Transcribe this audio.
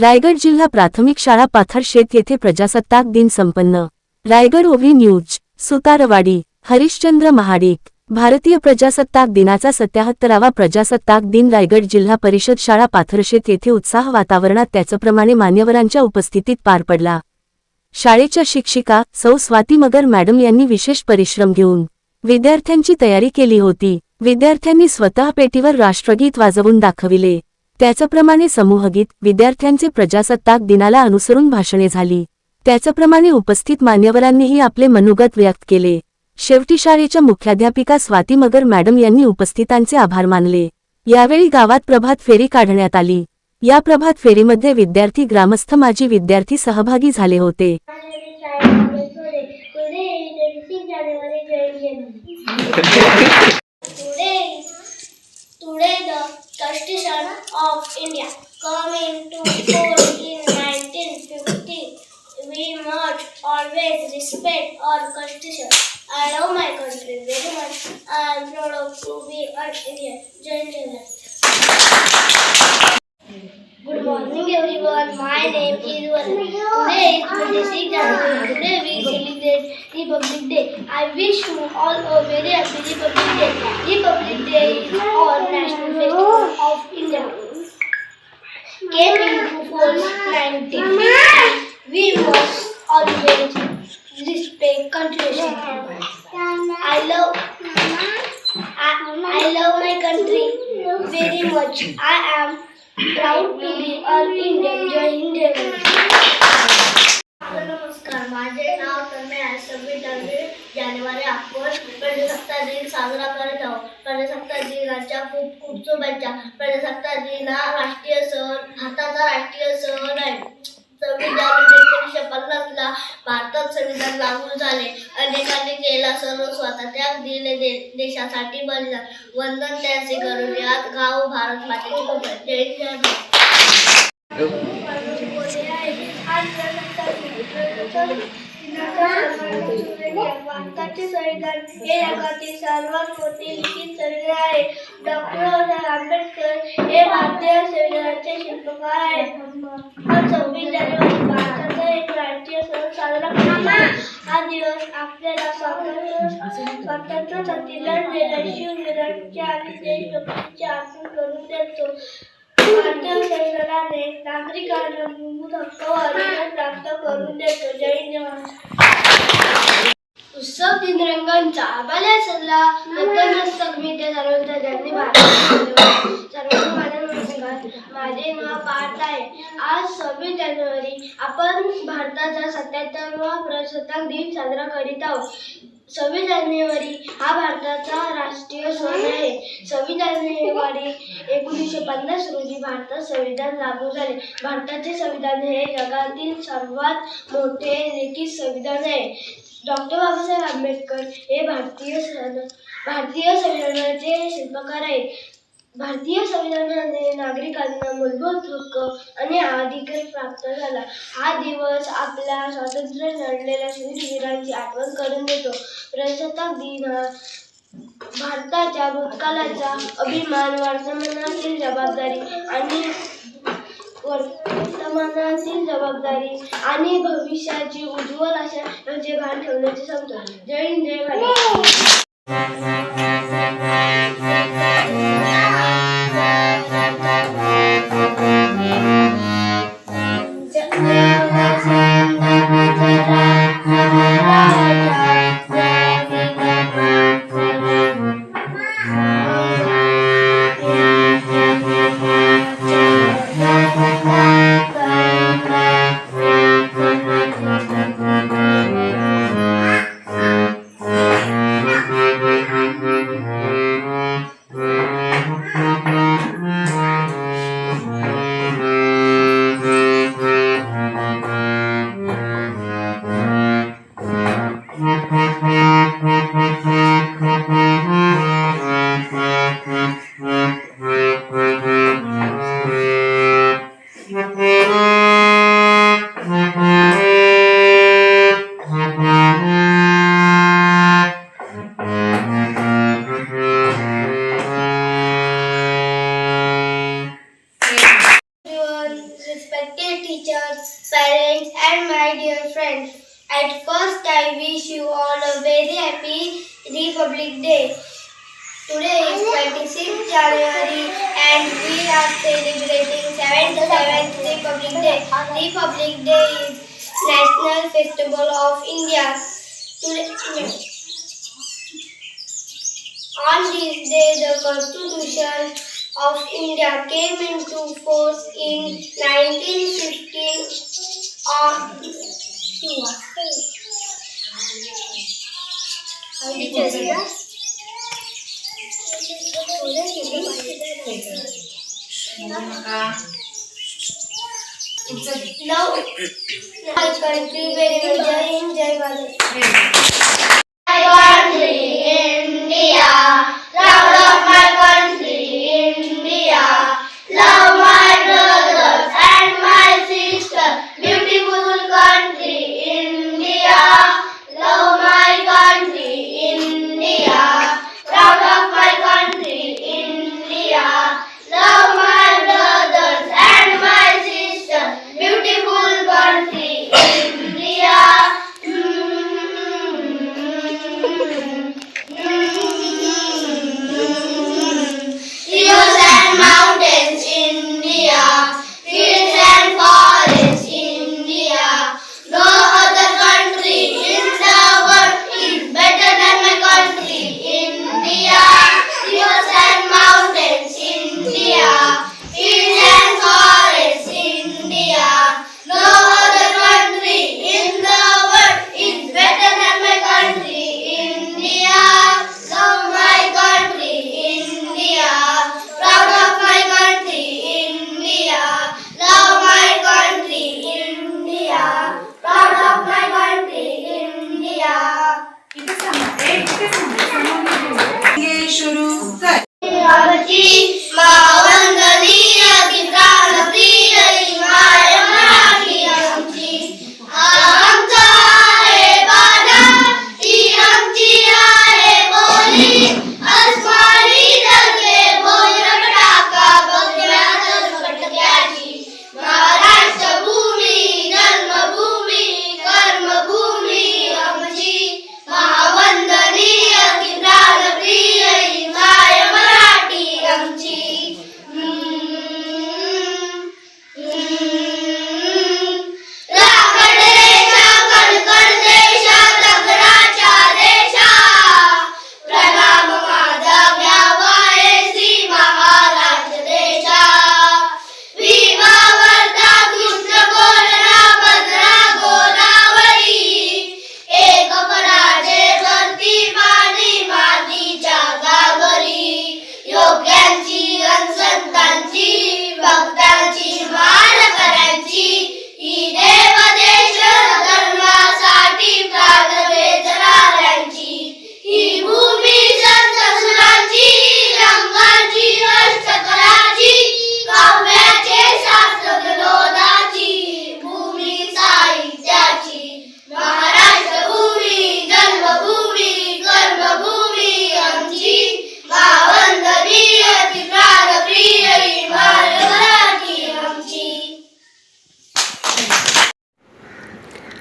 रायगड जिल्हा प्राथमिक शाळा पाथरशेत येथे प्रजासत्ताक दिन संपन्न. Raigad O V news Sutarwadi Harishchandra Mahadik भारतीय प्रजासत्ताक दिनाचा सत्याहत्तरावा प्रजासत्ताक दिन रायगड जिल्हा परिषद शाळा पाथरशेत येथे उत्साह वातावरणात त्याचप्रमाणे मान्यवरांच्या उपस्थितीत पार पडला. शाळेच्या शिक्षिका सौ स्वाती मगर मॅडम यांनी विशेष परिश्रम घेऊन विद्यार्थ्यांची तयारी केली होती. विद्यार्थ्यांनी स्वतः पेटीवर राष्ट्रगीत वाजवून दाखविले. त्याचप्रमाणे समूहगीत विद्यार्थ्यांचे प्रजासत्ताक दिनाला अनुसरून भाषणे झाली. त्याचप्रमाणे उपस्थित मान्यवरांनीही आपले मनोगत व्यक्त केले. शेवटी शाळेच्या मुख्याध्यापिका स्वाती मगर मॅडम यांनी उपस्थितांचे आभार मानले. यावेळी गावात प्रभात फेरी काढण्यात आली. या प्रभात फेरीमध्ये विद्यार्थी ग्रामस्थ माजी विद्यार्थी सहभागी झाले होते. Good morning everyone. My name is Varun. Today is 26 January. Today we celebrate Republic Day. I wish you all a very happy Republic Day. Republic Day is our national festival of India. Came into force 1950. We must always respect Constitution. My country very much. I am proud to be an Indian. Jai Hind. नमस्कार माझे नाव तन्मय आहे सव्वीस जानेवारी जानेवारी आपण प्रजासत्ताक दिन साजरा करत आहोत प्रजासत्ताक दिनाच्या खूप खूप शुभेच्छा प्रजासत्ताक दिन हा राष्ट्रीय सण भारताचा राष्ट्रीय सण आहे सव्वीस जानेवारी संविधान लागू झाले. अनेकांनी केला सर्व स्वतः त्याग दिले दे देशासाठी बनला. वंदन त्याचे करून आज गाव भारत मातेचे जय भारताचे संविधान हे जगातील सर्वात मोठे लिखित संविधान आहे. डॉक्टर आंबेडकर हे भारतीय संविधानाचे शिल्पकार आहेत. हा जानेवारी भारताचा एक राष्ट्रीय सण साजरा करतो हा दिवस आपल्याला स्वातंत्र्य स्वातंत्र्यासाठी लढलेल्या शिववीरांचे आणि देशभक्तीचे आठवण करून देतो भारतीय संविधानाने नागरिकांना मूलभूत हक्क व अधिकार प्राप्त करून देतो जय हिंद, उत्सव दिन रंगांचा आबाल्या सल्ला नतमस्तक मी ते सर्वांचा ज्यांनी सर्वांना माझा नमस्कार माझे नाव पार्थ आहे आज सव्वीस जानेवारी आपण भारताचा सत्याहत्तरवा प्रजासत्ताक दिन साजरा करीत आहोत. सव्वीस जानेवारी हा भारताचा राष्ट्रीय सण आहे. सव्वीस जानेवारी एकोणीसशे पन्नास रोजी भारतात संविधान लागू झाले. भारताचे संविधान हे जगातील सर्वात मोठे लिखित संविधान आहे. डॉक्टर बाबासाहेब आंबेडकर हे भारतीय सण भारतीय संविधानाचे शिल्पकार आहेत. भारतीय संविधानाने नागरिकांना मूलभूत हक्क आणि अधिकार प्राप्त झाला. हा दिवस आपल्या स्वातंत्र्य लढलेल्या शहीदवीरांची आठवण करून देतो. प्रजासत्ताक दिन हा भारताच्या भूतकालाचा अभिमान वर्तमानातील जबाबदारी आणि वर्तमानातील जबाबदारी आणि भविष्याची उज्ज्वल अशा यांचे भान ठेवण्याचे सांगतो जय हिंद जय Bharat. respected teachers, parents and my dear friends. At first I wish you all a very happy Republic Day. Today is 26th January and we are celebrating 77th Republic Day. Republic Day is National Festival of India. Today, on this day the constitution of India came into force in 1915 on uh, Now, my country very. Jai Hind, Jai Bharat. सुरू कर